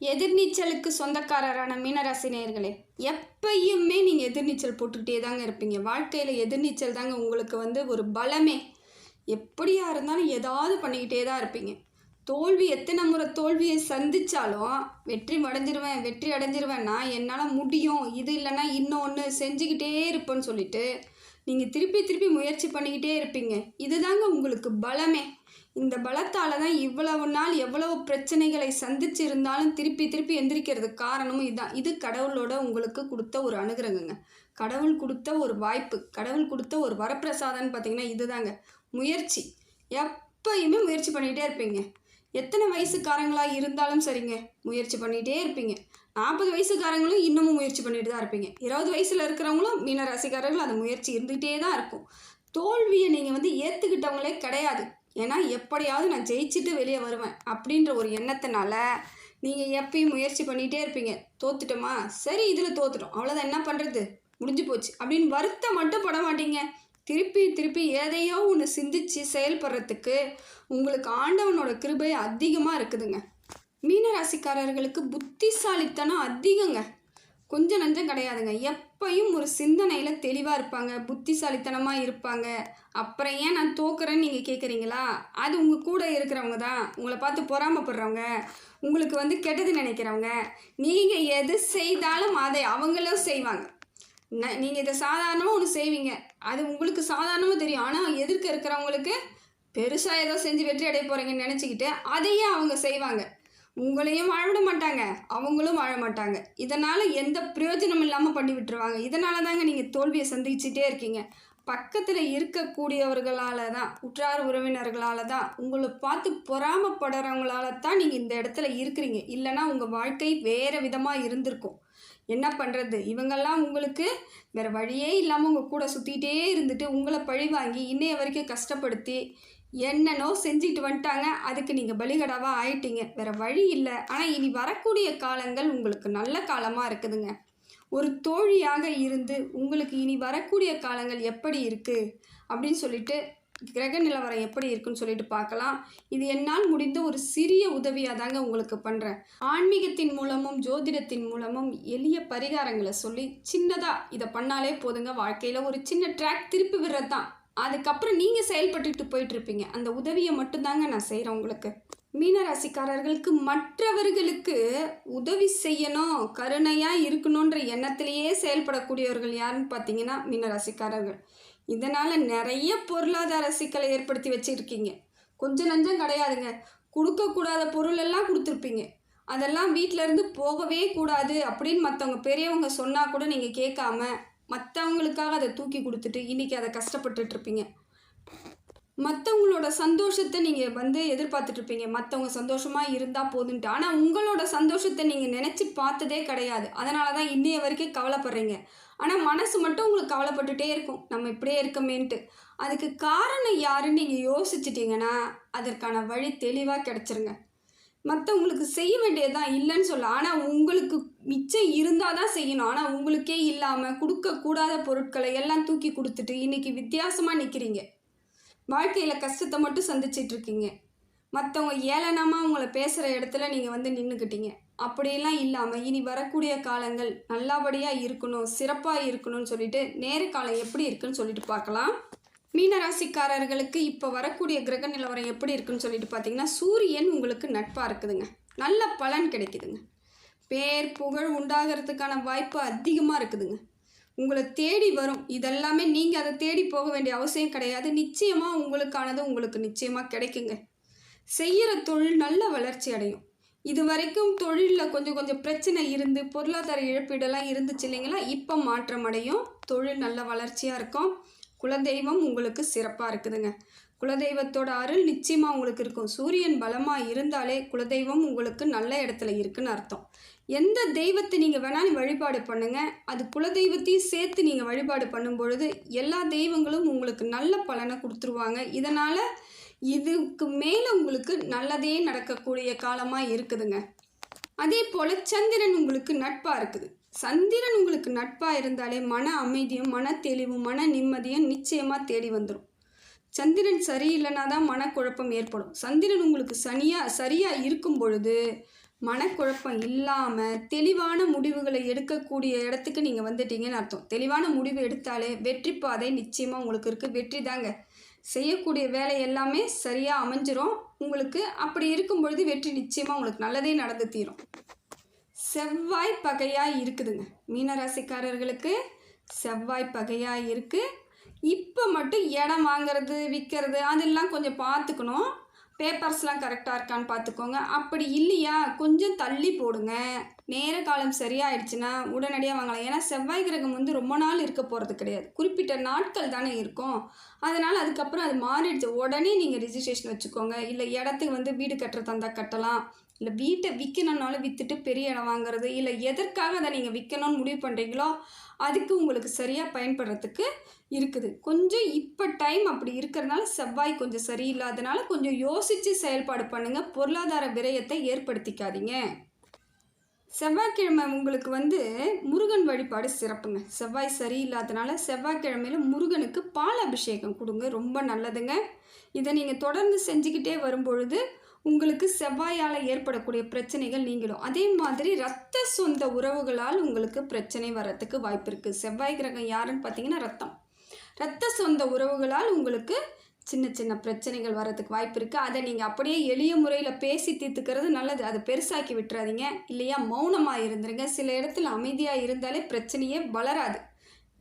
எதிர்நீச்சலுக்கு சொந்தக்காரரான மீனராசினியர்களே எப்பயுமே நீங்கள் எதிர்நீச்சல் போட்டுக்கிட்டே தாங்க இருப்பீங்க. வாழ்க்கையில் எதிர்நீச்சல் தாங்க உங்களுக்கு வந்து ஒரு பலமே. எப்படியா இருந்தாலும் ஏதாவது பண்ணிக்கிட்டே தான் இருப்பீங்க. தோல்வி எத்தனை முறை தோல்வியை சந்திச்சாலும் வெற்றி அடைஞ்சிருவேன் வெற்றி அடைஞ்சிருவேன்னா என்னால் முடியும். இது இல்லைன்னா இன்னொன்று செஞ்சுக்கிட்டே இருப்பேன்னு சொல்லிட்டு நீங்கள் திருப்பி திருப்பி முயற்சி பண்ணிக்கிட்டே இருப்பீங்க. இதுதாங்க உங்களுக்கு பலமே. இந்த பலத்தால் தான் இவ்வளவு நாள் எவ்வளவு பிரச்சனைகளை சந்திச்சு இருந்தாலும் திருப்பி திருப்பி எந்திரிக்கிறதுக்கு காரணமும் இதுதான் இது கடவுளோட உங்களுக்கு கொடுத்த ஒரு அனுகிரகங்க. கடவுள் கொடுத்த ஒரு வாய்ப்பு கடவுள் கொடுத்த ஒரு வரப்பிரசாதம்னு பார்த்தீங்கன்னா இதுதாங்க. முயற்சி. எப்பயுமே முயற்சி பண்ணிகிட்டே இருப்பீங்க. எத்தனை வயசுக்காரங்களாக இருந்தாலும் சரிங்க முயற்சி பண்ணிகிட்டே இருப்பீங்க. நாற்பது வயசுக்காரங்களும் இன்னமும் முயற்சி பண்ணிட்டு தான் இருப்பீங்க. இருபது வயசில் இருக்கிறவங்களும் மீன ராசிக்காரர்கள் அந்த முயற்சி இருந்துகிட்டே தான் இருக்கும். தோல்வியை நீங்கள் வந்து ஏற்றுக்கிட்டவங்களே கிடையாது. ஏன்னா எப்படியாவது நான் ஜெயிச்சுட்டு வெளியே வருவேன் அப்படின்ற ஒரு எண்ணத்தினால நீங்கள் எப்பயும் முயற்சி பண்ணிகிட்டே இருப்பீங்க. தோத்துட்டோமா? சரி இதில் தோத்துட்டோம். அவ்வளோதான் என்ன பண்ணுறது முடிஞ்சு போச்சு. அப்படின்னு வருத்தம் மட்டும் பட மாட்டீங்க. திருப்பி திருப்பி எதையோ ஒன்று சிந்திச்சு செயல்படுறதுக்கு உங்களுக்கு ஆண்டவனோட கிருபை அதிகமாக இருக்குதுங்க. மீனராசிக்காரர்களுக்கு புத்திசாலித்தனம் அதிகங்க. கொஞ்சம் நஞ்சம் கிடையாதுங்க. எப்பையும் ஒரு சிந்தனையில் தெளிவாக இருப்பாங்க. புத்திசாலித்தனமாக இருப்பாங்க. அப்புறம் ஏன் நான் தோக்குறேன்னு நீங்கள் கேட்குறீங்களா அது உங்கள் கூட இருக்கிறவங்க தான். உங்களை பார்த்து பொறாமப்படுறவங்க. உங்களுக்கு வந்து கெட்டது நினைக்கிறவங்க. நீங்கள் எது செய்தாலும் அதை அவங்களும் செய்வாங்க. ந நீங்கள் இதை சாதாரணமாக ஒன்று செய்வீங்க. அது உங்களுக்கு சாதாரணமாக தெரியும். ஆனால் எதிர்க்க இருக்கிறவங்களுக்கு பெருசாக ஏதோ செஞ்சு வெற்றி அடைய போகிறீங்கன்னு நினச்சிக்கிட்டு அதையே அவங்க செய்வாங்க. உங்களையும் வாழவிட மாட்டாங்க. அவங்களும் வாழ மாட்டாங்க. இதனால் எந்த பிரயோஜனம் இல்லாமல் பண்ணி விட்டுருவாங்க. இதனால தாங்க நீங்கள் தோல்வியை சந்திச்சுட்டே இருக்கீங்க. பக்கத்தில் இருக்கக்கூடியவர்களால் தான் உற்றார் உறவினர்களால் தான் உங்களை பார்த்து பொறாமப்படுறவங்களால தான் நீங்கள் இந்த இடத்துல இருக்கிறீங்க. இல்லைன்னா உங்கள் வாழ்க்கை வேறு விதமாக இருந்திருக்கும். என்ன பண்ணுறது இவங்கெல்லாம் உங்களுக்கு வேறு வழியே இல்லாமல் உங்கள் கூட சுற்றிக்கிட்டே இருந்துட்டு உங்களை பழி வாங்கி இன்னைய வரைக்கும் கஷ்டப்படுத்தி என்னன்னோ செஞ்சுட்டு வந்துட்டாங்க. அதுக்கு நீங்கள் பலிகடாவாக ஆயிட்டீங்க. வேறு வழி இல்லை. ஆனால் இனி வரக்கூடிய காலங்கள் உங்களுக்கு நல்ல காலமாக இருக்குதுங்க. ஒரு தோழியாக இருந்து உங்களுக்கு இனி வரக்கூடிய காலங்கள் எப்படி இருக்குது அப்படின்னு சொல்லிட்டு கிரக நிலவரம் எப்படி இருக்குன்னு சொல்லிட்டு பார்க்கலாம். இது என்னால் முடிந்த ஒரு சிறிய உதவியாக தாங்க உங்களுக்கு பண்ணுறேன் ஆன்மீகத்தின் மூலமும் ஜோதிடத்தின் மூலமும் எளிய பரிகாரங்களை சொல்லி சின்னதாக இதை பண்ணாலே போதுங்க. வாழ்க்கையில் ஒரு சின்ன ட்ராக் திருப்பி விடுறது தான் அதுக்கப்புறம் நீங்கள் செயல்பட்டுட்டு போயிட்டுருப்பீங்க. அந்த உதவியை மட்டும்தாங்க நான் செய்கிறேன் உங்களுக்கு. மீனராசிக்காரர்களுக்கு மற்றவர்களுக்கு உதவி செய்யணும் கருணையாக இருக்கணுன்ற எண்ணத்திலேயே செயல்படக்கூடியவர்கள் யாருன்னு பார்த்தீங்கன்னா மீனராசிக்காரர்கள். இதனால் நிறைய பொருளாதார சிக்கலை ஏற்படுத்தி வச்சுருக்கீங்க. கொஞ்சம் நஞ்சம் கிடையாதுங்க. கொடுக்கக்கூடாத பொருள் எல்லாம் கொடுத்துருப்பீங்க. அதெல்லாம் வீட்டிலேருந்து போகவே கூடாது அப்படின்னு மற்றவங்க பெரியவங்க சொன்னால் கூட நீங்கள் கேட்காம மற்றவங்களுக்காக அதை தூக்கி கொடுத்துட்டு இன்றைக்கி அதை கஷ்டப்பட்டுட்டு இருப்பீங்க. மற்றவங்களோட சந்தோஷத்தை நீங்கள் வந்து எதிர்பார்த்துட்ருப்பீங்க மற்றவங்க சந்தோஷமாக இருந்தால் போதுன்ட்டு. ஆனால் உங்களோட சந்தோஷத்தை நீங்கள் நினச்சி பார்த்ததே கிடையாது. அதனால தான் இன்னைய வரைக்கும் கவலைப்படுறீங்க. ஆனால் மனசு மட்டும் உங்களுக்கு கவலைப்பட்டுட்டே இருக்கும். நம்ம இப்படியே இருக்கமேன்ட்டு. அதுக்கு காரணம் யாருன்னு நீங்கள் யோசிச்சிட்டிங்கன்னா அதற்கான வழி தெளிவாக கிடச்சிருங்க. மற்றவங்களுக்கு செய்ய வேண்டியதுதான் இல்லைன்னு சொல்ல ஆனால் உங்களுக்கு மிச்சம் இருந்தால் தான் செய்யணும். ஆனால் உங்களுக்கே இல்லாமல் கொடுக்கக்கூடாத பொருட்களை எல்லாம் தூக்கி கொடுத்துட்டு இன்றைக்கி வித்தியாசமாக நிற்கிறீங்க வாழ்க்கையில் கஷ்டத்தை மட்டும் சந்திச்சிட்ருக்கீங்க மற்றவங்க ஏளனமாக உங்களை பேசுகிற இடத்துல நீங்கள் வந்து நின்றுக்கிட்டீங்க அப்படியெல்லாம் இல்லாமல் இனி வரக்கூடிய காலங்கள் நல்லபடியாக இருக்கணும் சிறப்பாக இருக்கணும்னு சொல்லிட்டு நேர காலம் எப்படி இருக்குன்னு சொல்லிட்டு பார்க்கலாம். மீனராசிக்காரர்களுக்கு இப்போ வரக்கூடிய கிரக நிலவரம் எப்படி இருக்குன்னு சொல்லிட்டு பார்த்தீங்கன்னா சூரியன் உங்களுக்கு நட்பாக இருக்குதுங்க. நல்ல பலன் கிடைக்குதுங்க. பேர் புகழ் உண்டாகிறதுக்கான வாய்ப்பு அதிகமாக இருக்குதுங்க. உங்களை தேடி வரும். இதெல்லாமே நீங்கள் அதை தேடி போக வேண்டிய அவசியம் கிடையாது. நிச்சயமாக உங்களுக்கானது உங்களுக்கு நிச்சயமாக கிடைக்குங்க. செய்கிற தொழில் நல்ல வளர்ச்சி அடையும். இது வரைக்கும் தொழிலில் கொஞ்சம் கொஞ்சம் பிரச்சனை இருந்து பொருளாதார இழப்பீடெல்லாம் இருந்துச்சு இல்லைங்களா? இப்போ மாற்றம் அடையும். தொழில் நல்ல வளர்ச்சியாக இருக்கும். குலதெய்வம் உங்களுக்கு சிறப்பாக இருக்குதுங்க. குலதெய்வத்தோட அருள் நிச்சயமாக உங்களுக்கு இருக்கும். சூரியன் பலமாக இருந்தாலே குலதெய்வம் உங்களுக்கு நல்ல இடத்துல இருக்குன்னு அர்த்தம். எந்த தெய்வத்தை நீங்கள் வேணாலும் வழிபாடு பண்ணுங்கள் அது குலதெய்வத்தையும் சேர்த்து நீங்கள் வழிபாடு பண்ணும் பொழுது எல்லா தெய்வங்களும் உங்களுக்கு நல்ல பலனை கொடுத்துருவாங்க. இதனால் இதுக்கு மேலே உங்களுக்கு நல்லதே நடக்கக்கூடிய காலமாக இருக்குதுங்க. அதே போல் சந்திரன் உங்களுக்கு நட்பாக இருக்குது. சந்திரன் உங்களுக்கு நட்பாக இருந்தாலே மன அமைதியும் மன தெளிவும் மன நிம்மதியும் நிச்சயமாக தேடி வந்துடும் சந்திரன் சரியில்லைனா தான் மனக்குழப்பம் ஏற்படும். சந்திரன் உங்களுக்கு சனியாக சரியாக இருக்கும் பொழுது மனக்குழப்பம் இல்லாமல் தெளிவான முடிவுகளை எடுக்கக்கூடிய இடத்துக்கு நீங்கள் வந்துட்டீங்கன்னு அர்த்தம். தெளிவான முடிவு எடுத்தாலே வெற்றி பாதை நிச்சயமாக உங்களுக்கு இருக்குது வெற்றி தாங்க. செய்யக்கூடிய வேலை எல்லாமே சரியாக அமைஞ்சிரும். உங்களுக்கு அப்படி இருக்கும் பொழுது வெற்றி நிச்சயமாக உங்களுக்கு நல்லதே நடந்து தீரும். செவ்வாய் பகையாக இருக்குதுங்க. மீனராசிக்காரர்களுக்கு செவ்வாய் பகையாக இருக்குது இப்போ மட்டும் இடம் வாங்குறது விற்கிறது அதெல்லாம் கொஞ்சம் பார்த்துக்கணும். பேப்பர்ஸ்லாம் கரெக்டாக இருக்கான்னு பார்த்துக்கோங்க. அப்படி இல்லையா? கொஞ்சம் தள்ளி போடுங்க. நேர காலம் சரியாயிடுச்சுன்னா உடனடியாக வாங்கலாம். ஏன்னா செவ்வாய் கிரகம் வந்து ரொம்ப நாள் இருக்க போகிறது கிடையாது. குறிப்பிட்ட நாட்கள் தானே இருக்கும். அதனால் அதுக்கப்புறம் அது மாறிடுச்சு. உடனே நீங்கள் ரிஜிஸ்ட்ரேஷன் வச்சுக்கோங்க. இல்லை இடத்துக்கு வந்து வீடு கட்டுறதா இருந்தால் கட்டலாம். இல்லை வீட்டை விற்கணுன்னாலும் விற்றுட்டு பெரிய இடம் வாங்குறது. இல்லை எதற்காக அதை நீங்கள் விற்கணும்னு முடிவு பண்ணுறீங்களோ அதுக்கு உங்களுக்கு சரியாக பயன்படுறதுக்கு இருக்குது. கொஞ்சம் இப்போ டைம் அப்படி இருக்கிறதுனால செவ்வாய் கொஞ்சம் சரியில்லாதனால கொஞ்சம் யோசித்து செயல்பாடு பண்ணுங்கள் பொருளாதார விரயத்தை ஏற்படுத்திக்காதீங்க. செவ்வாய்க்கிழமை உங்களுக்கு வந்து முருகன் வழிபாடு சிறப்புங்க. செவ்வாய் சரியில்லாதனால செவ்வாய்க்கிழமையில முருகனுக்கு பால் அபிஷேகம் கொடுங்க. ரொம்ப நல்லதுங்க. இதை நீங்கள் தொடர்ந்து செஞ்சுக்கிட்டே வரும்பொழுது உங்களுக்கு செவ்வாயால் ஏற்படக்கூடிய பிரச்சனைகள் நீங்களும் அதே மாதிரி ரத்த சொந்த உறவுகளால் உங்களுக்கு பிரச்சனை வர்றதுக்கு வாய்ப்பு இருக்குது செவ்வாய் கிரகம் யாருன்னு பார்த்தீங்கன்னா ரத்தம். ரத்த சொந்த உறவுகளால் உங்களுக்கு சின்ன சின்ன பிரச்சனைகள் வர்றதுக்கு வாய்ப்பு இருக்குது அதை நீங்கள் அப்படியே எளிய முறையில் பேசி தீர்த்துக்கிறது நல்லது. அதை பெருசாக்கி விட்டுறாதீங்க. இல்லையா? மௌனமாக இருந்துருங்க. சில இடத்துல அமைதியாக இருந்தாலே பிரச்சனையே வளராது.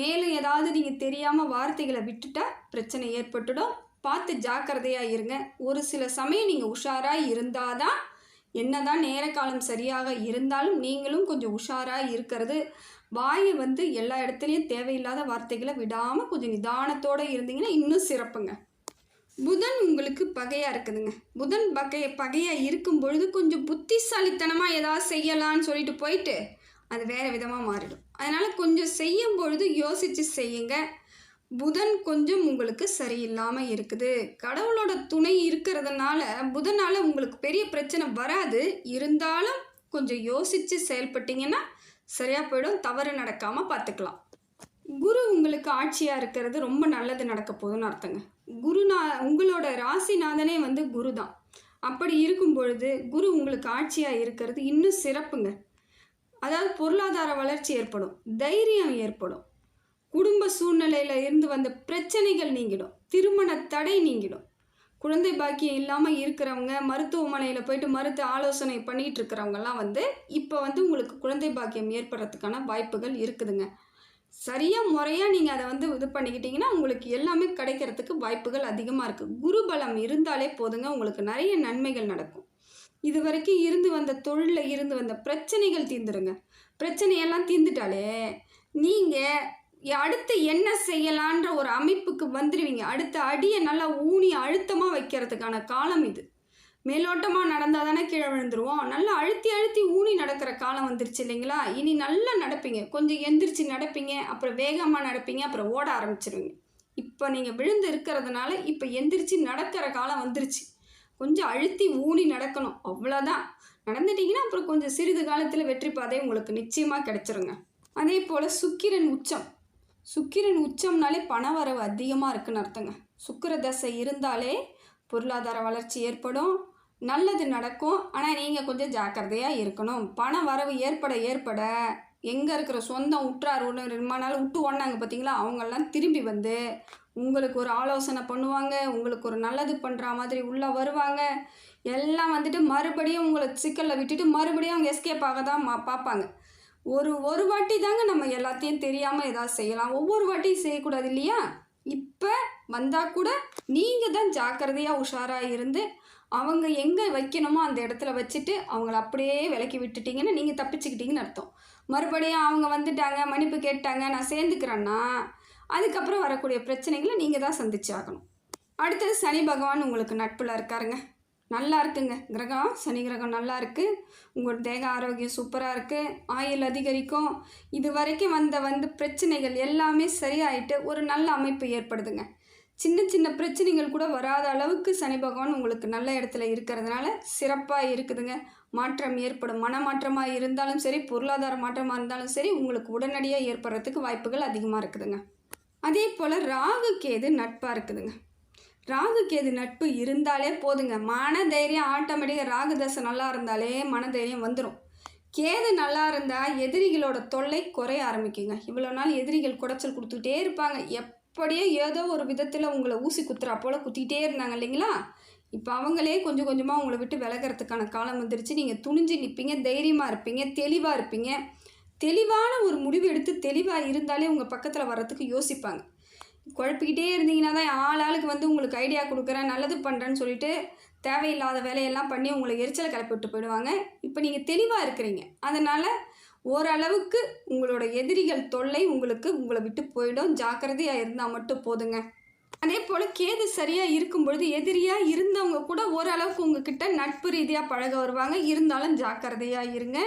மேலும் ஏதாவது நீங்கள் தெரியாமல் வார்த்தைகளை விட்டுட்டா பிரச்சனை ஏற்பட்டுடும். பார்த்து ஜாக்கிரதையாக இருங்க. ஒரு சில சமயம் நீங்கள் உஷாராக இருந்தால் தான் என்னதான் நேர காலம் சரியாக இருந்தாலும் நீங்களும் கொஞ்சம் உஷாராக இருக்கிறது. வாயை வந்து எல்லா இடத்துலையும் தேவையில்லாத வார்த்தைகளை விடாமல் கொஞ்சம் நிதானத்தோடு இருந்தீங்கன்னா இன்னும் சிறப்புங்க. புதன் உங்களுக்கு பகையாக இருக்குதுங்க. புதன் பகை பகையாக இருக்கும் பொழுது கொஞ்சம் புத்திசாலித்தனமாக ஏதாவது செய்யலான்னு சொல்லிட்டு போயிட்டு அது வேறு விதமாக மாறிடும். அதனால் கொஞ்சம் செய்யும் பொழுது யோசித்து செய்யுங்க. புதன் கொஞ்சம் உங்களுக்கு சரியில்லாமல் இருக்குது. கடவுளோட துணை இருக்கிறதுனால புதனால் உங்களுக்கு பெரிய பிரச்சனை வராது. இருந்தாலும் கொஞ்சம் யோசித்து செயல்பட்டீங்கன்னா சரியாக போயிடும். தவறு நடக்காமல் பார்த்துக்கலாம் குரு உங்களுக்கு ஆட்சியாக இருக்கிறது ரொம்ப நல்லது நடக்க போகுதுன்னு அர்த்தங்க. குருநா உங்களோட ராசிநாதனே வந்து குரு தான். அப்படி இருக்கும் பொழுது குரு உங்களுக்கு ஆட்சியாக இருக்கிறது இன்னும் சிறப்புங்க. அதாவது பொருளாதார வளர்ச்சி ஏற்படும் தைரியம் ஏற்படும். குடும்ப சூழ்நிலையில் இருந்து வந்த பிரச்சனைகள் நீங்கிடும் திருமண தடை நீங்கிடும். குழந்தை பாக்கியம் இல்லாமல் இருக்கிறவங்க மருத்துவமனையில் போயிட்டு மருத்துவ ஆலோசனை பண்ணிகிட்டு இருக்கிறவங்கெல்லாம் வந்து இப்போ வந்து உங்களுக்கு குழந்தை பாக்கியம் ஏற்படுறதுக்கான வாய்ப்புகள் இருக்குதுங்க. சரியாக முறையாக நீங்கள் அதை வந்து இது பண்ணிக்கிட்டிங்கன்னா உங்களுக்கு எல்லாமே கிடைக்கிறதுக்கு வாய்ப்புகள் அதிகமாக இருக்குது குரு பலம் இருந்தாலே போதுங்க உங்களுக்கு நிறைய நன்மைகள் நடக்கும். இது வரைக்கும் இருந்து வந்த தொழிலில் இருந்து வந்த பிரச்சனைகள் தீர்ந்துருங்க. பிரச்சனையெல்லாம் தீர்ந்துட்டாலே நீங்கள் அடுத்து என்ன செய்யலான்ற ஒரு அமைப்புக்கு வந்துடுவீங்க அடுத்த அடியை நல்லா ஊனி அழுத்தமாக வைக்கிறதுக்கான காலம் இது. மேலோட்டமாக நடந்தால் தானே கீழே விழுந்துருவோம். நல்லா அழுத்தி அழுத்தி ஊனி நடக்கிற காலம் வந்துருச்சு இல்லைங்களா? இனி நல்லா நடப்பீங்க. கொஞ்சம் எந்திரிச்சு நடப்பீங்க அப்புறம் வேகமாக நடப்பீங்க அப்புறம் ஓட ஆரம்பிச்சிருவீங்க. இப்போ நீங்கள் விழுந்து இருக்கிறதுனால இப்போ எந்திரிச்சு நடக்கிற காலம் வந்துருச்சு. கொஞ்சம் அழுத்தி ஊனி நடக்கணும். அவ்வளோதான் நடந்துட்டிங்கன்னா அப்புறம் கொஞ்சம் சிறிது காலத்தில் வெற்றி பாதை உங்களுக்கு நிச்சயமாக கிடைச்சிருங்க. அதே போல் சுக்கிரன் உச்சம். சுக்கிரன் உச்சம்னாலே பணவரவு அதிகமாக இருக்குன்னு அர்த்தங்க. சுக்கிர தசை இருந்தாலே பொருளாதார வளர்ச்சி ஏற்படும். நல்லது நடக்கும். ஆனால் நீங்கள் கொஞ்சம் ஜாக்கிரதையாக இருக்கணும். பண வரவு ஏற்பட ஏற்பட எங்கே இருக்கிற சொந்தம் உற்றார் ஒன்று ரொம்ப நாள் விட்டு ஓடினாங்க பார்த்தீங்களா அவங்கெல்லாம் திரும்பி வந்து உங்களுக்கு ஒரு ஆலோசனை பண்ணுவாங்க. உங்களுக்கு ஒரு நல்லது பண்ணுற மாதிரி உள்ளே வருவாங்க. எல்லாம் வந்துட்டு மறுபடியும் உங்களை சிக்கலில் விட்டுட்டு மறுபடியும் அவங்க எஸ்கேப் ஆக தான் மா பார்ப்பாங்க. ஒரு ஒரு வாட்டி தாங்க நம்ம எல்லாத்தையும் தெரியாமல் ஏதாவது செய்யலாம். ஒவ்வொரு வாட்டியும் செய்யக்கூடாது இல்லையா? இப்போ வந்தால் கூட நீங்கள் தான் ஜாக்கிரதையாக உஷாராக இருந்து அவங்க எங்கே வைக்கணுமோ அந்த இடத்துல வச்சுட்டு அவங்கள அப்படியே விலக்கி விட்டுட்டிங்கன்னு நீங்கள் தப்பிச்சுக்கிட்டீங்கன்னு அர்த்தம். மறுபடியும் அவங்க வந்துட்டாங்க மன்னிப்பு கேட்டாங்க நான் சேர்ந்துக்கிறேன்னா அதுக்கப்புறம் வரக்கூடிய பிரச்சனைகளை நீங்கள் தான் சந்திச்சு ஆகணும். அடுத்தது சனி பகவான் உங்களுக்கு நட்பில் இருக்காருங்க. நல்லா இருக்குங்க. கிரகம் சனி கிரகம் நல்லா இருக்குது உங்களோட தேக ஆரோக்கியம் சூப்பராக இருக்குது ஆயுள் அதிகரிக்கும். இது வரைக்கும் வந்த வந்து பிரச்சனைகள் எல்லாமே சரியாயிட்டு ஒரு நல்ல அமைப்பு ஏற்படுதுங்க. சின்ன சின்ன பிரச்சனைகள் கூட வராத அளவுக்கு சனி பகவான் உங்களுக்கு நல்ல இடத்துல இருக்கிறதுனால சிறப்பாக இருக்குதுங்க. மாற்றம் ஏற்படும். மனமாற்றமாக இருந்தாலும் சரி பொருளாதார மாற்றமாக இருந்தாலும் சரி உங்களுக்கு உடனடியாக ஏற்படுறதுக்கு வாய்ப்புகள் அதிகமாக இருக்குதுங்க. அதே போல் ராகு கேது நட்பாக இருக்குதுங்க. ராகு கேது நட்பு இருந்தாலே போதுங்க. மன தைரியம் ஆட்டோமேட்டிக்காக ராகு தசை நல்லா இருந்தாலே மன தைரியம் வந்துடும் கேது நல்லா இருந்தால் எதிரிகளோட தொல்லை குறைய ஆரம்பிக்குங்க. இவ்வளோ நாள் எதிரிகள் குடைச்சல் கொடுத்துக்கிட்டே இருப்பாங்க. எப் அப்படியே ஏதோ ஒரு விதத்தில் உங்களை ஊசி குத்துறா போல் குத்திக்கிட்டே இருந்தாங்க இல்லைங்களா? இப்போ அவங்களே கொஞ்சம் கொஞ்சமாக உங்களை விட்டு விலகிறதுக்கான காலம் வந்துருச்சு. நீங்கள் துணிஞ்சு நிற்பீங்க தைரியமாக இருப்பீங்க தெளிவாக இருப்பீங்க. தெளிவான ஒரு முடிவு எடுத்து தெளிவாக இருந்தாலே உங்கள் பக்கத்தில் வர்றதுக்கு யோசிப்பாங்க. குழப்பிக்கிட்டே இருந்தீங்கன்னா தான் ஆள் ஆளுக்கு வந்து உங்களுக்கு ஐடியா கொடுக்குறேன் நல்லது பண்ணுறேன்னு சொல்லிட்டு தேவையில்லாத வேலையெல்லாம் பண்ணி உங்களை எரிச்சலை கிளப்பி விட்டு போயிடுவாங்க. இப்போ நீங்கள் தெளிவாக இருக்கிறீங்க. அதனால் ஓரளவுக்கு உங்களோட எதிரிகள் தொல்லை உங்களுக்கு உங்களை விட்டு போயிடும். ஜாக்கிரதையாக இருந்தால் மட்டும் போதுங்க. அதே போல் கேது சரியாக இருக்கும் பொழுது எதிரியாக இருந்தவங்க கூட ஓரளவுக்கு உங்ககிட்ட நட்பு ரீதியாக பழக வருவாங்க. இருந்தாலும் ஜாக்கிரதையாக இருங்க.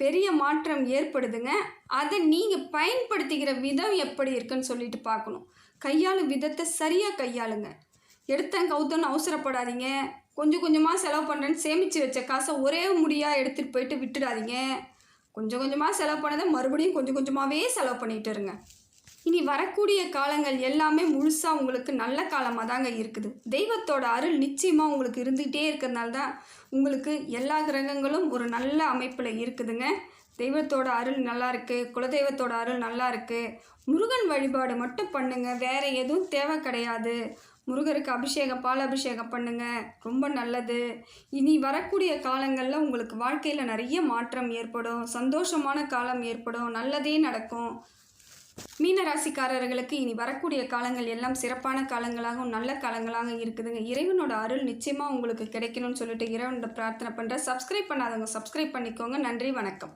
பெரிய மாற்றம் ஏற்படுதுங்க. அதை நீங்கள் பயன்படுத்திக்கிற விதம் எப்படி இருக்குன்னு சொல்லிட்டு பார்க்கணும். கையாளும் விதத்தை சரியாக கையாளுங்க. எடுத்தேன் கவுத்தன்னு அவசரப்படாதீங்க. கொஞ்சம் கொஞ்சமாக செலவு பண்ணுறேன்னு சேமித்து வச்ச காசை ஒரே முடியாக எடுத்துகிட்டு போயிட்டு விட்டுடாதீங்க. கொஞ்சம் கொஞ்சமாக செலவு பண்ணதை மறுபடியும் கொஞ்சம் கொஞ்சமாகவே செலவு பண்ணிட்டு இருங்க. இனி வரக்கூடிய காலங்கள் எல்லாமே முழுசாக உங்களுக்கு நல்ல காலமாக தாங்க இருக்குது. தெய்வத்தோட அருள் நிச்சயமாக உங்களுக்கு இருந்துகிட்டே இருக்கிறதுனால தான் உங்களுக்கு எல்லா கிரகங்களும் ஒரு நல்ல அமைப்பில் இருக்குதுங்க. தெய்வத்தோட அருள் நல்லா இருக்குது குலதெய்வத்தோட அருள் நல்லா இருக்குது முருகன் வழிபாடு மட்டும் பண்ணுங்கள் வேறு எதுவும் தேவை கிடையாது. முருகருக்கு அபிஷேகம் பால் அபிஷேகம் பண்ணுங்க. ரொம்ப நல்லது. இனி வரக்கூடிய காலங்களில் உங்களுக்கு வாழ்க்கையில் நிறைய மாற்றம் ஏற்படும். சந்தோஷமான காலம் ஏற்படும். நல்லதே நடக்கும். மீன ராசிக்காரர்களுக்கு இனி வரக்கூடிய காலங்கள் எல்லாம் சிறப்பான காலங்களாகவும் நல்ல காலங்களாகவும் இருக்குதுங்க. இறைவனோட அருள் நிச்சயமாக உங்களுக்கு கிடைக்கணும்னு சொல்லிட்டு இறைவனோட பிரார்த்தனை பண்ணுறேன் சப்ஸ்கிரைப் பண்ணாதவங்க சப்ஸ்கிரைப் பண்ணிக்கோங்க. நன்றி வணக்கம்.